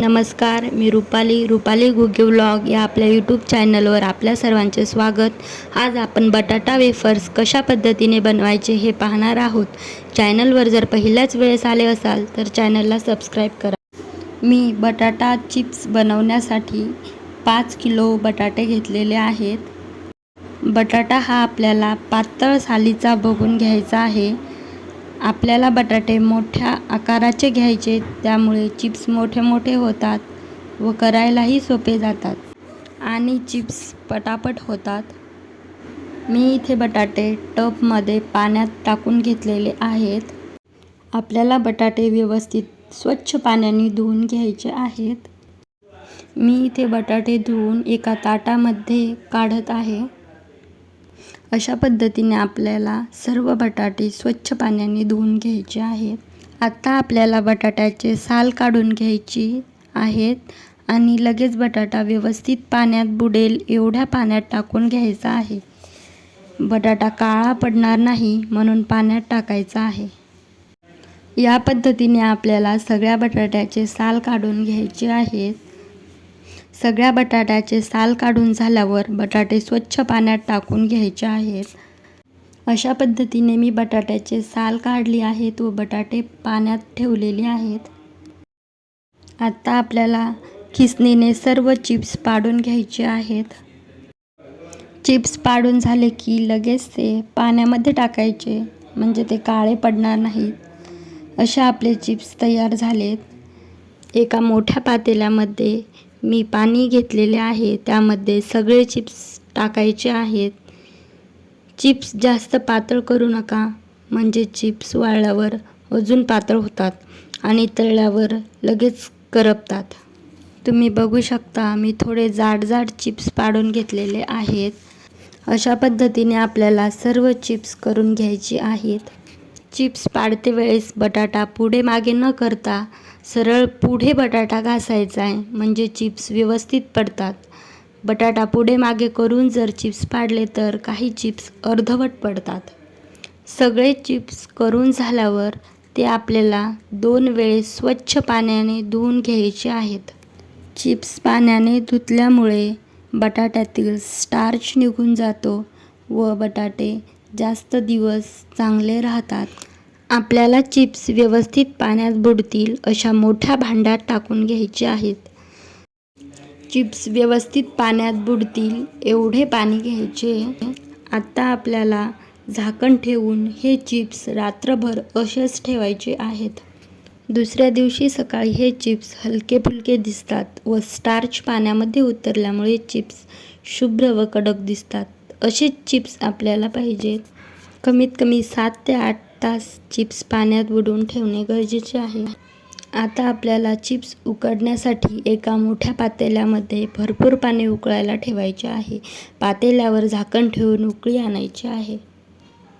नमस्कार मी रुपाली रुपाली गुगे व्लॉग या आपल्या यूट्यूब चॅनलवर आपल्या सर्वांचे स्वागत. आज आपण बटाटा वेफर्स कशा पद्धतीने बनवायचे हे पाहणार आहोत. चॅनलवर जर पहिल्याच वेळेस आले असाल तर चॅनलला सबस्क्राईब करा. मी बटाटा चिप्स बनवण्यासाठी पाच किलो बटाटे घेतलेले आहेत. बटाटा हा आपल्याला पातळ सालीचा बघून घ्यायचा आहे. आपल्याला बटाटे मोठ्या आकाराचे घ्यायचे त्यामुळे चिप्स मोठे मोठे होतात व करायलाही सोपे जातात. आणि चिप्स पटापट होतात. मी इथे बटाटे टबमध्ये पाण्यात टाकून घेतलेले आहेत. आपल्याला बटाटे व्यवस्थित स्वच्छ पाण्याने धुवून घ्यायचे आहेत. मी इथे बटाटे धुवून एका ताटामध्ये काढत आहे. अशा पद्धतीने आपल्याला सर्व बटाटे स्वच्छ पाण्याने धुवून घ्यायचे आहेत. आत्ता आपल्याला बटाट्याचे साल काढून घ्यायची आहेत आणि लगेच बटाटा व्यवस्थित पाण्यात बुडेल एवढ्या पाण्यात टाकून घ्यायचा आहे. बटाटा काळा पडणार नाही म्हणून पाण्यात टाकायचा आहे. या पद्धतीने आपल्याला सगळ्या बटाट्याचे साल काढून घ्यायचे आहेत. सगळ्या बटाट्याचे साल काढून झाल्यावर बटाटे स्वच्छ पाण्यात टाकून घ्यायचे आहेत. अशा पद्धतीने मी बटाट्याचे साल काढली आहेत व बटाटे पाण्यात ठेवलेले आहेत. आत्ता आपल्याला खिसणीने सर्व चिप्स पाडून घ्यायचे आहेत. चिप्स पाडून झाले की लगेच ते पाण्यामध्ये टाकायचे म्हणजे ते काळे पडणार नाहीत. असे आपले चिप्स तयार झालेत. एका मोठ्या पातेल्यामध्ये मी पाणी घेतलेले आहे त्यामध्ये सगळे चिप्स टाकायचे आहेत. चिप्स जास्त पातळ करू नका म्हणजे चिप्स वाळल्यावर अजून पातळ होतात आणि तळल्यावर लगेच करपतात. तुम्ही बघू शकता मी थोडे जाड जाड चिप्स पाडून घेतलेले आहेत. अशा पद्धतीने आपल्याला सर्व चिप्स करून घ्यायची आहेत. चिप्स पाडते वेळेस बटाटा पुढे मागे न करता सरळ पुढे बटाटा घासायचा आहे. म्हणजे चिप्स व्यवस्थित पडतात. बटाटा पुढे मागे करून जर चिप्स पाडले तर काही चिप्स अर्धवट पडतात. सगळे चिप्स करून झाल्यावर ते आपल्याला दोन वेळेस स्वच्छ पाण्याने धुवून घ्यायचे आहेत. चिप्स पाण्याने धुतल्यामुळे बटाट्यातील स्टार्च निघून जातो व बटाटे जास्त दिवस चांगले राहतात. आपल्याला चिप्स व्यवस्थित पाण्यात बुडतील अशा मोठ्या भांड्यात टाकून घ्यायचे आहेत. चिप्स व्यवस्थित पाण्यात बुडतील एवढे पाणी घ्यायचे. आत्ता आपल्याला झाकण ठेवून हे चिप्स रात्रभर असेच ठेवायचे आहेत. दुसऱ्या दिवशी सकाळी हे चिप्स हलके फुलके दिसतात व स्टार्च पाण्यामध्ये उतरल्यामुळे चिप्स शुभ्र व कडक दिसतात. असेच चिप्स आपल्याला पाहिजेत. कमीत कमी सात ते आठ तास चिप्स पाण्यात बुडवून ठेवणे गरजेचे आहे. आता आपल्याला चिप्स उकडण्यासाठी एका मोठ्या पातेल्यामध्ये भरपूर पाणी उकळायला ठेवायचे आहे. पातेल्यावर झाकण ठेवून उकळी आणायची आहे.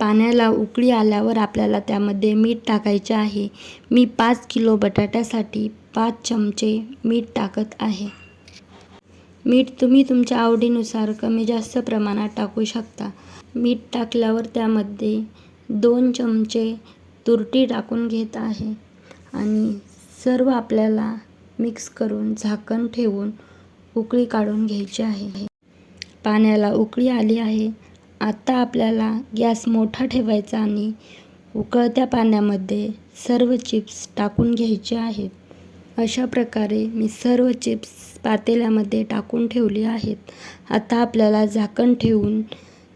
पाण्याला उकळी आल्यावर आपल्याला त्यामध्ये मीठ टाकायचे आहे. मी पाच किलो बटाट्यासाठी पाच चमचे मीठ टाकत आहे. मीठ तुम्ही तुमच्या आवडीनुसार कमी जास्त प्रमाणात टाकू शकता. मीठ टाकल्यावर त्यामध्ये दोन चमचे तुरटी टाकून घेत आहे आणि सर्व आपल्याला मिक्स करून झाकण ठेवून उकळी काढून घ्यायची आहे. पाण्याला उकळी आली आहे. आता आपल्याला गॅस मोठा ठेवायचा आणि उकळत्या पाण्यामध्ये सर्व चिप्स टाकून घ्यायचे आहेत. अशा प्रकारे मी सर्व चिप्स पातेल्यामध्ये टाकून ठेवली आहेत. आता आपल्याला झाकण ठेवून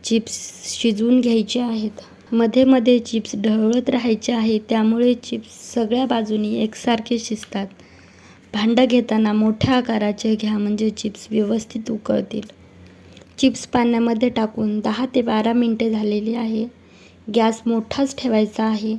चिप्स शिजवून घ्यायचे आहेत. मध्ये मध्ये चिप्स ढवळत राहायचे आहे त्यामुळे चिप्स सगळ्या बाजूनी एकसारखे शिजतात. भांडं घेताना मोठ्या आकाराचे घ्या म्हणजे चिप्स व्यवस्थित उकळतील. चिप्स पाण्यामध्ये टाकून दहा ते बारा मिनटे झालेली आहे. गॅस मोठाच ठेवायचा आहे.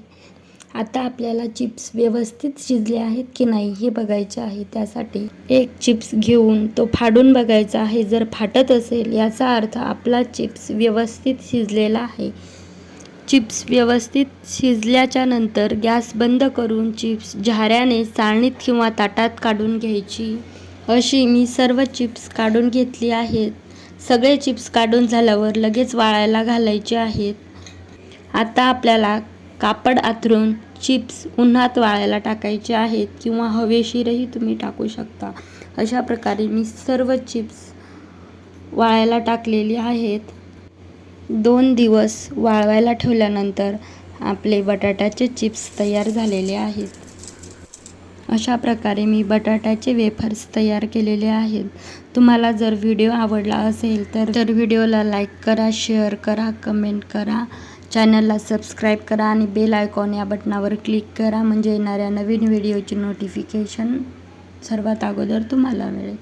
आता आपल्याला चिप्स व्यवस्थित शिजले आहेत की नाही हे बघायचे आहे. त्यासाठी एक चिप्स घेऊन तो फाडून बघायचा आहे. जर फाटत असेल याचा अर्थ आपला चिप्स व्यवस्थित शिजलेला आहे. चिप्स व्यवस्थित शिजल्याच्या नंतर गॅस बंद करून चिप्स झाऱ्याने चाळणीत किंवा ताटात काढून घ्यायची. अशी मी सर्व चिप्स काढून घेतली आहेत. सगळे चिप्स काढून झाल्यावर लगेच वाळायला घालायचे आहेत. आता आपल्याला कापड आथरून चिप्स उन्हात वाळायला टाकायचे आहेत किंवा हवेशीरही तुम्ही टाकू शकता. अशा प्रकारे मी सर्व चिप्स वाळायला टाकलेली आहेत. दोन दिवस वाळवायला ठेवल्यानंतर आपले बटाट्याचे चिप्स तयार झालेले आहेत. अशा प्रकारे मी बटाट्याचे वेफर्स तयार केलेले आहेत. तुम्हाला जर व्हिडिओ आवडला असेल तर तर व्हिडिओला लाईक करा शेअर करा कमेंट करा. चॅनलला सबस्क्राईब करा आणि बेल आयकॉन या बटनावर क्लिक करा म्हणजे येणाऱ्या नवीन व्हिडिओची नोटिफिकेशन सर्वात अगोदर तुम्हाला मिळेल.